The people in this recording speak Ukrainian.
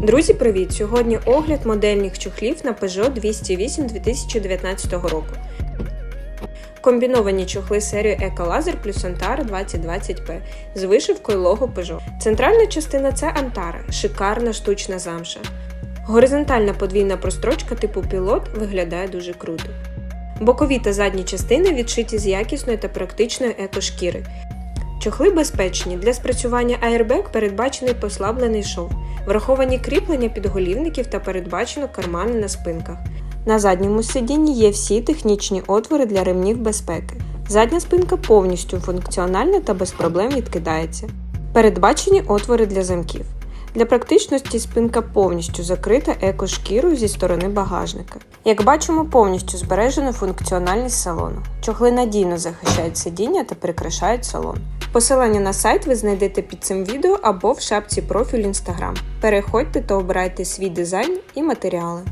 Друзі, привіт! Сьогодні огляд модельних чохлів на Peugeot 208 2019 року. Комбіновані чохли серії Еколазер плюс Antara 2020P з вишивкою лого Peugeot. Центральна частина це Antara, шикарна штучна замша. Горизонтальна подвійна прострочка типу пілот виглядає дуже круто. Бокові та задні частини відшиті з якісної та практичної екошкіри. Чохли безпечні. Для спрацювання Airbag передбачений послаблений шов. Враховані кріплення підголівників та передбачено кармани на спинках. На задньому сидінні є всі технічні отвори для ремнів безпеки. Задня спинка повністю функціональна та без проблем відкидається. Передбачені отвори для замків. Для практичності спинка повністю закрита екошкірою зі сторони багажника. Як бачимо, повністю збережено функціональність салону. Чохли надійно захищають сидіння та прикрашають салон. Посилання на сайт ви знайдете під цим відео або в шапці профіль Instagram. Переходьте та обирайте свій дизайн і матеріали.